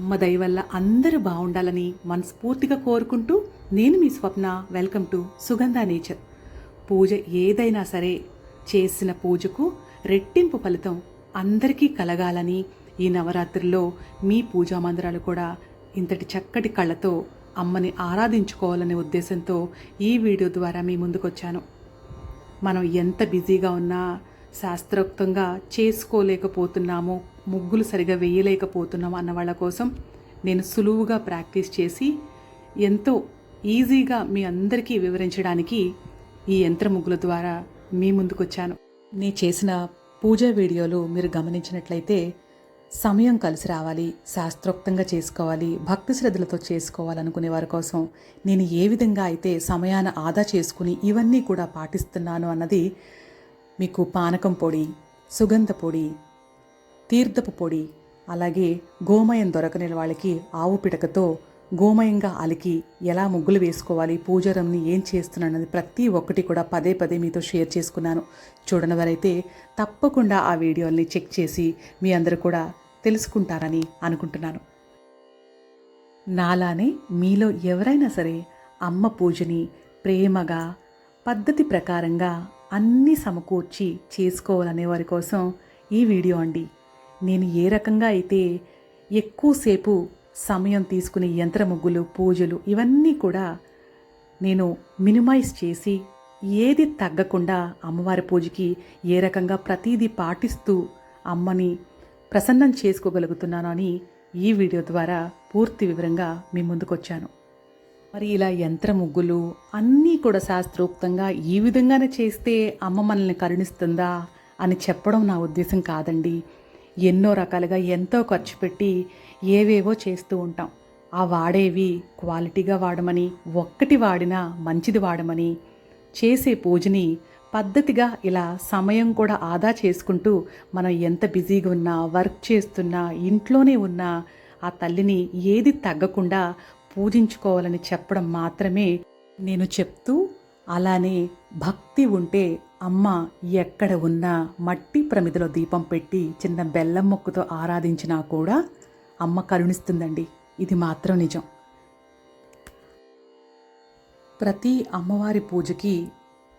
అమ్మ దయ వల్ల అందరూ బాగుండాలని మనస్ఫూర్తిగా కోరుకుంటూ నేను మీ Swapna welcome to Sugandha Nature. పూజ ఏదైనా సరే చేసిన పూజకు రెట్టింపు ఫలితం అందరికీ కలగాలని ఈ నవరాత్రుల్లో మీ పూజా మందిరాలు కూడా ఇంతటి చక్కటి కళ్ళతో అమ్మని ఆరాధించుకోవాలనే ఉద్దేశంతో ఈ వీడియో ద్వారా మీ ముందుకొచ్చాను. మనం ఎంత బిజీగా ఉన్నా శాస్త్రోక్తంగా చేసుకోలేకపోతున్నామో ముగ్గులు సరిగా వేయలేకపోతున్నాం అన్న వాళ్ళ కోసం నేను సులువుగా ప్రాక్టీస్ చేసి ఎంతో ఈజీగా మీ అందరికీ వివరించడానికి ఈ యంత్ర ముగ్గుల ద్వారా మీ ముందుకొచ్చాను. నేను చేసిన పూజా వీడియోలు మీరు గమనించినట్లయితే సమయం కలిసి రావాలి శాస్త్రోక్తంగా చేసుకోవాలి భక్తి శ్రద్ధలతో చేసుకోవాలనుకునే వారి కోసం నేను ఏ విధంగా అయితే సమయాన్ని ఆదా చేసుకుని ఇవన్నీ కూడా పాటిస్తున్నాను అన్నది మీకు పానకం పొడి సుగంధ పొడి తీర్థపు పొడి అలాగే గోమయం దొరకని వాళ్ళకి ఆవు పిడకతో గోమయంగా అలికి ఎలా ముగ్గులు వేసుకోవాలి పూజారంని ఏం చేస్తున్నానని ప్రతి ఒక్కటి కూడా పదే పదే మీతో షేర్ చేసుకున్నాను. చూడని వారైతే తప్పకుండా ఆ వీడియోల్ని చెక్ చేసి మీ అందరూ కూడా తెలుసుకుంటారని అనుకుంటున్నాను. నాలానే మీలో ఎవరైనా సరే అమ్మ పూజని ప్రేమగా పద్ధతి ప్రకారంగా అన్నీ సమకూర్చి చేసుకోవాలనే వారి కోసం ఈ వీడియో అండి. నేను ఏ రకంగా అయితే ఎక్కువసేపు సమయం తీసుకునే యంత్ర ముగ్గులు పూజలు ఇవన్నీ కూడా నేను మినిమైజ్ చేసి ఏది తగ్గకుండా అమ్మవారి పూజకి ఏ రకంగా ప్రతీదీ పాటిస్తూ అమ్మని ప్రసన్నం చేసుకోగలుగుతున్నాను అని ఈ వీడియో ద్వారా పూర్తి వివరంగా మీ ముందుకొచ్చాను. మరి ఇలా యంత్ర ముగ్గులు అన్నీ కూడా శాస్త్రోక్తంగా ఈ విధంగానే చేస్తే అమ్మ మనల్ని కరుణిస్తుందా అని చెప్పడం నా ఉద్దేశం కాదండి. ఎన్నో రకాలుగా ఎంతో ఖర్చు పెట్టి ఏవేవో చేస్తూ ఉంటాం. ఆ వాడేవి క్వాలిటీగా వాడమని ఒక్కటి వాడినా మంచిది వాడమని చేసే పూజని పద్ధతిగా ఇలా సమయం కూడా ఆదా చేసుకుంటూ మనం ఎంత బిజీగా ఉన్నా వర్క్ చేస్తున్నా ఇంట్లోనే ఉన్నా ఆ తల్లిని ఏది తగ్గకుండా పూజించుకోవాలని చెప్పడం మాత్రమే నేను చెప్తూ అలానే భక్తి ఉంటే అమ్మ ఎక్కడ ఉన్నా మట్టి ప్రమిదలో దీపం పెట్టి చిన్న బెల్లం మొక్కుతో ఆరాధించినా కూడా అమ్మ కరుణిస్తుందండి. ఇది మాత్రం నిజం. ప్రతి అమ్మవారి పూజకి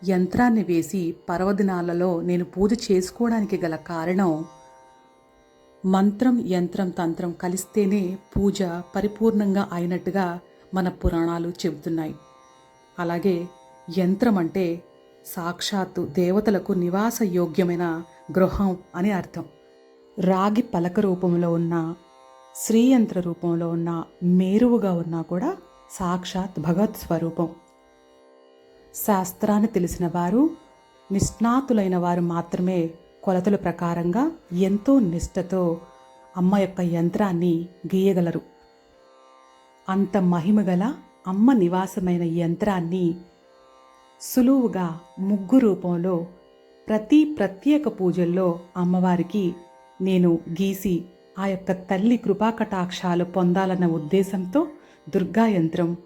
యంత్రాన్ని వేసి పర్వదినాలలో నేను పూజ చేసుకోవడానికి గల కారణం మంత్రం యంత్రం తంత్రం కలిస్తేనే పూజ పరిపూర్ణంగా అయినట్టుగా మన పురాణాలు చెబుతున్నాయి. అలాగే యంత్రం అంటే సాక్షాత్తు దేవతలకు నివాస యోగ్యమైన గృహం అని అర్థం. రాగి పలక రూపంలో ఉన్న శ్రీయంత్ర రూపంలో ఉన్న మేరువుగా ఉన్నా కూడా సాక్షాత్ భగవత్ స్వరూపం. శాస్త్రాన్ని తెలిసిన వారు నిష్ణాతులైన వారు మాత్రమే కొలతల ప్రకారంగా ఎంతో నిష్ఠతో అమ్మ యొక్క యంత్రాన్ని గీయగలరు. అంత మహిమగల అమ్మ నివాసమైన యంత్రాన్ని సులువుగా ముగ్గు రూపంలో ప్రతి ప్రత్యేక పూజల్లో అమ్మవారికి నేను గీసి ఆ యొక్క తల్లి కృపాకటాక్షాలు పొందాలన్న ఉద్దేశంతో దుర్గా యంత్రం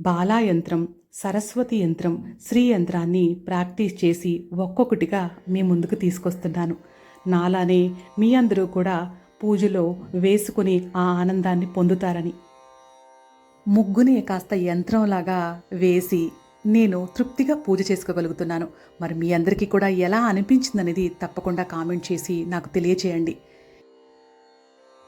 బాలా యంత్రం సరస్వతి యంత్రం శ్రీ యంత్రాన్ని ప్రాక్టీస్ చేసి ఒక్కొక్కటిగా మీ ముందుకు తీసుకొస్తున్నాను. నాలానే మీ అందరూ కూడా పూజలో వేసుకుని ఆ ఆనందాన్ని పొందుతారని. ముగ్గుని కాస్త యంత్రంలాగా వేసి నేను తృప్తిగా పూజ చేసుకోగలుగుతున్నాను. మరి మీ అందరికీ కూడా ఎలా అనిపించిందనేది తప్పకుండా కామెంట్ చేసి నాకు తెలియచేయండి.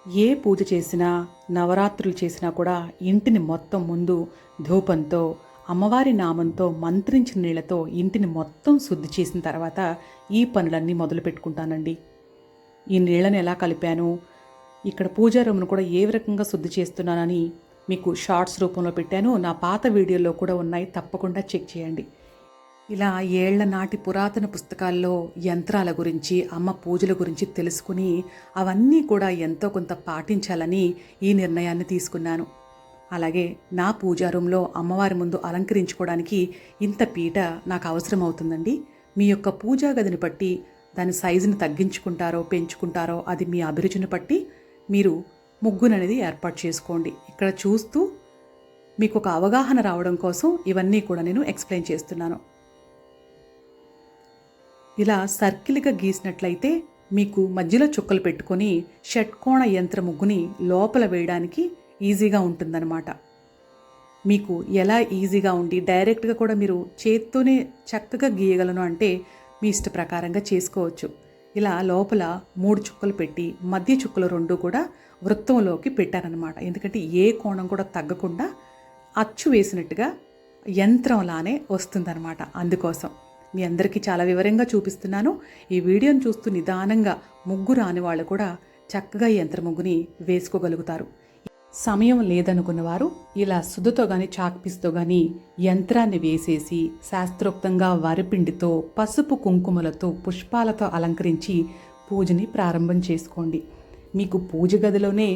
ఏ పూజ చేసినా నవరాత్రులు చేసినా కూడా ఇంటిని మొత్తం ముందు ధూపంతో అమ్మవారి నామంతో మంత్రించిన నీళ్ళతో ఇంటిని మొత్తం శుద్ధి చేసిన తర్వాత ఈ పనులన్నీ మొదలు పెట్టుకుంటానండి. ఈ నీళ్ళని ఎలా కలిపాను ఇక్కడ పూజా రూమ్ను కూడా ఏ రకంగా శుద్ధి చేస్తున్నానని మీకు షార్ట్స్ రూపంలో పెట్టాను. నా పాత వీడియోలో కూడా ఉన్నాయి. తప్పకుండా చెక్ చేయండి. ఇలా ఏళ్ళ నాటి పురాతన పుస్తకాల్లో యంత్రాల గురించి అమ్మ పూజల గురించి తెలుసుకుని అవన్నీ కూడా ఎంతో కొంత పాటించాలని ఈ నిర్ణయాన్ని తీసుకున్నాను. అలాగే నా పూజా రూమ్లో అమ్మవారి ముందు అలంకరించుకోవడానికి ఇంత పీట నాకు అవసరం అవుతుందండి మీ యొక్క పూజా గదిని బట్టి దాని సైజుని తగ్గించుకుంటారో పెంచుకుంటారో అది మీ అభిరుచిని బట్టి మీరు ముగ్గుననేది ఏర్పాటు చేసుకోండి. ఇక్కడ చూస్తూ మీకు ఒక అవగాహన రావడం కోసం ఇవన్నీ కూడా నేను ఎక్స్ప్లెయిన్ చేస్తున్నాను. ఇలా సర్కిల్గా గీసినట్లయితే మీకు మధ్యలో చుక్కలు పెట్టుకొని షట్కోణ యంత్ర ముగ్గుని లోపల వేయడానికి ఈజీగా ఉంటుందన్నమాట. మీకు ఎలా ఈజీగా ఉండి డైరెక్ట్గా కూడా మీరు చేత్తోనే చక్కగా గీయగలను అంటే మీ ఇష్ట ప్రకారంగా చేసుకోవచ్చు. ఇలా లోపల మూడు చుక్కలు పెట్టి మధ్య చుక్కలు రెండు కూడా వృత్తంలోకి పెట్టారనమాట ఎందుకంటే ఏ కోణం కూడా తగ్గకుండా అచ్చు వేసినట్టుగా యంత్రంలానే వస్తుందన్నమాట అందుకోసం. మీ అందరికీ చాలా వివరంగా చూపిస్తున్నాను. ఈ వీడియోను చూస్తూ నిదానంగా ముగ్గు రాని వాళ్ళు కూడా చక్కగా ఈ యంత్ర ముగ్గుని వేసుకోగలుగుతారు. సమయం లేదనుకున్న వారు ఇలా సుదుతో గాని చాక్పీస్తో కానీ యంత్రాన్ని వేసేసి శాస్త్రోక్తంగా వరిపిండితో పసుపు కుంకుమలతో పుష్పాలతో అలంకరించి పూజని ప్రారంభం చేసుకోండి. మీకు పూజ గదిలోనే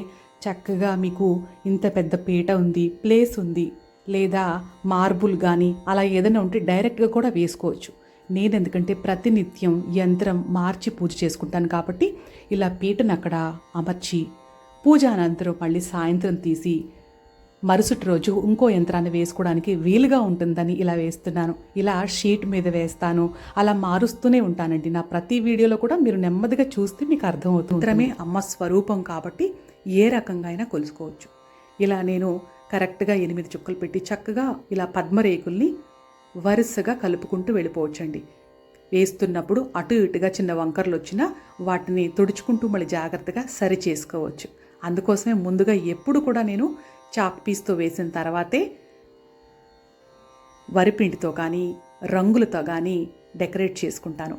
చక్కగా మీకు ఇంత పెద్ద పీట ఉంది ప్లేస్ ఉంది లేదా మార్బుల్ కానీ అలా ఏదైనా ఉంటే డైరెక్ట్గా కూడా వేసుకోవచ్చు. నేను ఎందుకంటే ప్రతినిత్యం యంత్రం మార్చి పూజ చేసుకుంటాను కాబట్టి ఇలా పీటను అక్కడ అమర్చి పూజ అనంతరం మళ్ళీ సాయంత్రం తీసి మరుసటి రోజు ఇంకో యంత్రాన్ని వేసుకోవడానికి వీలుగా ఉంటుందని ఇలా వేస్తున్నాను. ఇలా షీట్ మీద వేస్తాను. అలా మారుస్తూనే ఉంటానండి. నా ప్రతి వీడియోలో కూడా మీరు నెమ్మదిగా చూస్తే మీకు అర్థమవుతుంది యంత్రమే అమ్మ స్వరూపం కాబట్టి ఏ రకంగా అయినా కొలుసుకోవచ్చు. ఇలా నేను కరెక్ట్గా ఎనిమిది చుక్కలు పెట్టి చక్కగా ఇలా పద్మరేకుల్ని వరుసగా కలుపుకుంటూ వెళ్ళిపోవచ్చండి. వేస్తున్నప్పుడు అటు ఇటుగా చిన్న వంకర్లు వచ్చినా వాటిని తుడుచుకుంటూ మళ్ళీ జాగ్రత్తగా సరి చేసుకోవచ్చు. అందుకోసమే ముందుగా ఎప్పుడు కూడా నేను చాక్ పీస్తో వేసిన తర్వాతే వరిపిండితో కానీ రంగులతో కానీ డెకరేట్ చేసుకుంటాను.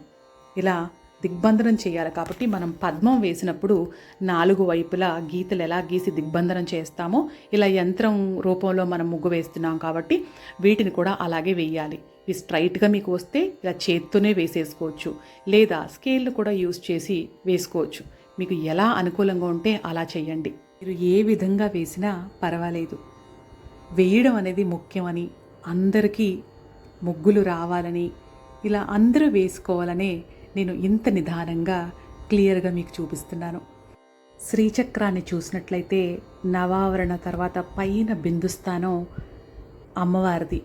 ఇలా దిగ్బంధనం చేయాలి కాబట్టి మనం పద్మం వేసినప్పుడు నాలుగు వైపులా గీతలు ఎలా గీసి దిగ్బంధనం చేస్తామో ఇలా యంత్రం రూపంలో మనం ముగ్గు వేస్తున్నాం కాబట్టి వీటిని కూడా అలాగే వేయాలి. ఇవి స్ట్రైట్గా మీకు వస్తే ఇలా చేత్తోనే వేసేసుకోవచ్చు. లేదా స్కేల్ను కూడా యూస్ చేసి వేసుకోవచ్చు. మీకు ఎలా అనుకూలంగా ఉంటే అలా చేయండి మీరు ఏ విధంగా వేసినా పర్వాలేదు. వేయడం అనేది ముఖ్యమని అందరికీ ముగ్గులు రావాలని ఇలా అందరూ వేసుకోవాలనే నేను ఇంత నిదానంగా క్లియర్గా మీకు చూపిస్తున్నాను. శ్రీచక్రాన్ని చూసినట్లయితే నవావరణ తర్వాత పైన బిందుస్థానం అమ్మవారిది.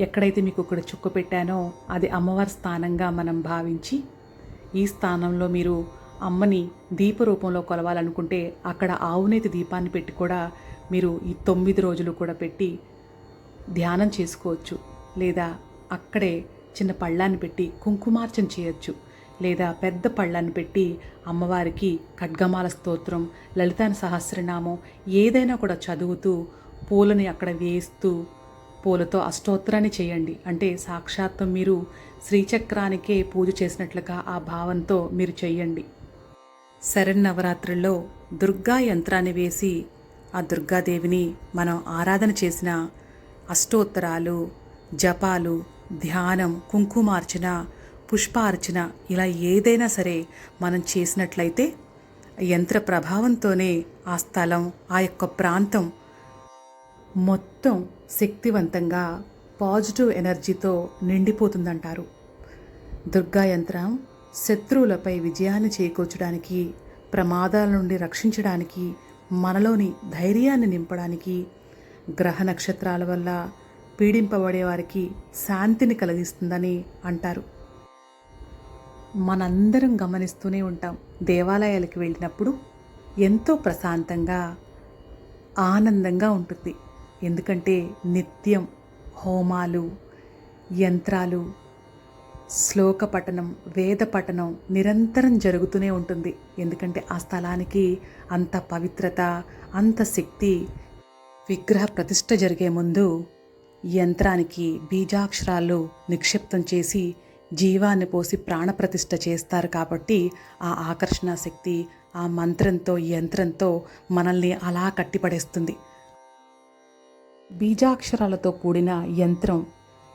ఎక్కడైతే మీకు ఇక్కడ చుక్క పెట్టానో అది అమ్మవారి స్థానంగా మనం భావించి ఈ స్థానంలో మీరు అమ్మని దీప రూపంలో కొలవాలనుకుంటే అక్కడ ఆవునేతి దీపాన్ని పెట్టి కూడా మీరు ఈ తొమ్మిది రోజులు కూడా పెట్టి ధ్యానం చేసుకోవచ్చు. లేదా అక్కడే చిన్న పళ్ళాన్ని పెట్టి కుంకుమార్చన చేయొచ్చు. లేదా పెద్ద పళ్ళాన్ని పెట్టి అమ్మవారికి ఖడ్గమాల స్తోత్రం లలితాన సహస్రనామం ఏదైనా కూడా చదువుతూ పూలని అక్కడ వేస్తూ పూలతో అష్టోత్తరాన్ని చేయండి. అంటే సాక్షాత్తు మీరు శ్రీచక్రానికే పూజ చేసినట్లుగా ఆ భావంతో మీరు చేయండి. శరన్నవరాత్రుల్లో దుర్గా యంత్రాన్ని వేసి ఆ దుర్గాదేవిని మనం ఆరాధన చేసిన అష్టోత్తరాలు జపాలు ధ్యానం కుంకుమార్చన పుష్పార్చన ఇలా ఏదైనా సరే మనం చేసినట్లయితే యంత్ర ప్రభావంతోనే ఆ స్థలం ఆ యొక్క ప్రాంతం మొత్తం శక్తివంతంగా పాజిటివ్ ఎనర్జీతో నిండిపోతుందంటారు. దుర్గా యంత్రం శత్రువులపై విజయాన్ని చేకూర్చడానికి ప్రమాదాల నుండి రక్షించడానికి మనలోని ధైర్యాన్ని నింపడానికి గ్రహ నక్షత్రాల వల్ల పీడింపబడే వారికి శాంతిని కలిగిస్తుందని అంటారు. మనందరం గమనిస్తూనే ఉంటాం. దేవాలయాలకు వెళ్ళినప్పుడు ఎంతో ప్రశాంతంగా ఆనందంగా ఉంటుంది. ఎందుకంటే నిత్యం హోమాలు యంత్రాలు శ్లోక పఠనం వేద పఠనం నిరంతరం జరుగుతూనే ఉంటుంది. ఎందుకంటే ఆ స్థలానికి అంత పవిత్రత అంత శక్తి విగ్రహ ప్రతిష్ట జరిగే ముందు యంత్రానికి బీజాక్షరాలు నిక్షిప్తం చేసి జీవాన్ని పోసి ప్రాణప్రతిష్ఠ చేస్తారు కాబట్టి ఆ ఆకర్షణ శక్తి ఆ మంత్రంతో యంత్రంతో మనల్ని అలా కట్టిపడేస్తుంది. బీజాక్షరాలతో కూడిన యంత్రం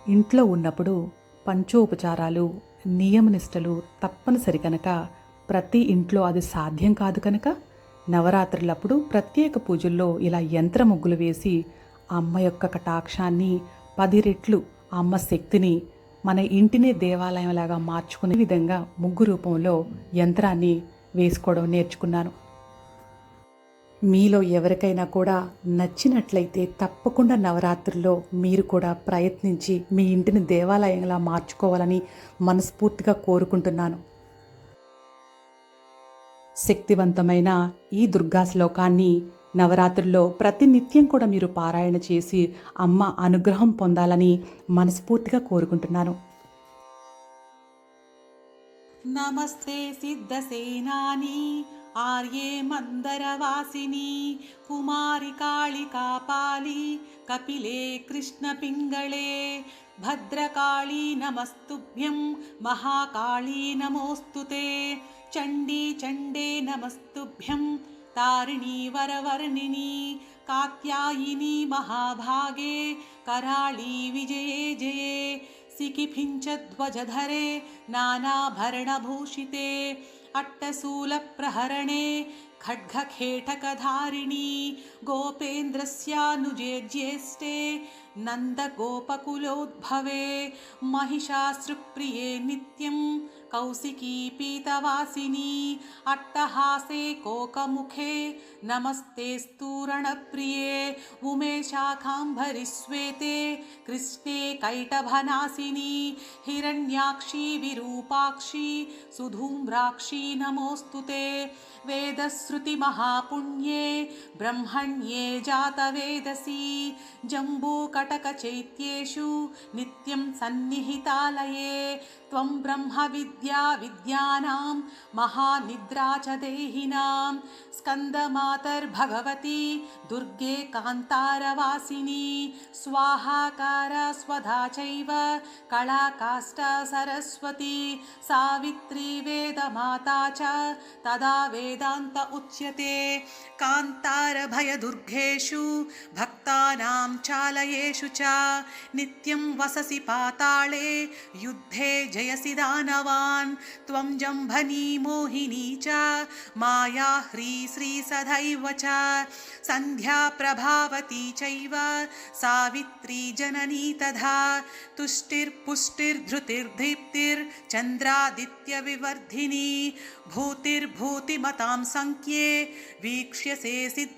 ఇంట్లో ఉన్నప్పుడు పంచోపచారాలు నియమనిష్టలు తప్పనిసరి కనుక. ప్రతి ఇంట్లో అది సాధ్యం కాదు కనుక నవరాత్రులప్పుడు ప్రత్యేక పూజల్లో ఇలా యంత్ర ముగ్గులు వేసి అమ్మ యొక్క కటాక్షాన్ని పది రెట్లు అమ్మ శక్తిని మన ఇంటినే దేవాలయంలాగా మార్చుకునే విధంగా ముగ్గు రూపంలో యంత్రాన్ని వేసుకోవడం నేర్చుకున్నాను. మీలో ఎవరికైనా కూడా నచ్చినట్లయితే తప్పకుండా నవరాత్రుల్లో మీరు కూడా ప్రయత్నించి మీ ఇంటిని దేవాలయంలా మార్చుకోవాలని మనస్ఫూర్తిగా కోరుకుంటున్నాను. శక్తివంతమైన ఈ దుర్గా శ్లోకాన్ని నవరాత్రుల్లో ప్రతినిత్యం కూడా మీరు పారాయణ చేసి అమ్మ అనుగ్రహం పొందాలని మనస్ఫూర్తిగా కోరుకుంటున్నాను. నమస్తే సిద్ధసేనాని. आर्ये मन्दरवासिनी कुमारि कालिकापाली कपिले कृष्णपिङ्गळे भद्रकाली नमस्तुभ्यं महाकाली नमोऽस्तु ते चण्डी चण्डे नमस्तुभ्यं तारिणी वरवर्णिनी कात्यायिनी महाभागे कराळी विजये जये सिकिभिञ्चध्वजधरे नानाभरणभूषिते अट्टशूलप्रहरणे खड्गखेटकधारिणी गोपेन्द्रस्यानुजे ज्येष्ठे नन्दगोपकुलोद्भवे महिषासृप्रिये नित्यं कौशिकी पीतवासिनी अट्टहासे कोकमुखे नमस्ते स्तूरणप्रिये उमेशाखाम्भरि श्वेते कृष्णे कैटभनासिनी हिरण्याक्षी विरूपाक्षी सुधूम्राक्षी नमोऽस्तु ते वेदश्रुतिमहापुण्ये ब्रह्मण्ये जातवेदसी जम्बूकटकचैत्येषु नित्यं सन्निहितालये त्वं ब्रह्मविद्या विद्यानां महानिद्रा च देहिनां स्कन्दमातर्भगवती दुर्गे कान्तारवासिनी स्वाहाकार स्वधा चैव कलाकाष्ठा सरस्वती सावित्री वेदमाता च तदा वेदान्त उच्यते कान्तारभयदुर्गेषु भक्तानां चालयेषु च नित्यं वससि पाताळे युद्धे जयसि दानवान् त्वं जम्भनी मोहिनी च, माया ह्री श्री सदैव च। सन्ध्या प्रभावती चैव, सावित्री जननी तथा तुष्टिर्पुष्टिर्धृतिर्दीप्तिर्चन्द्रादित्यविवर्धिनी भूतिर्भूतिमतां सङ्ख्ये वीक्ष्यसे सिद्ध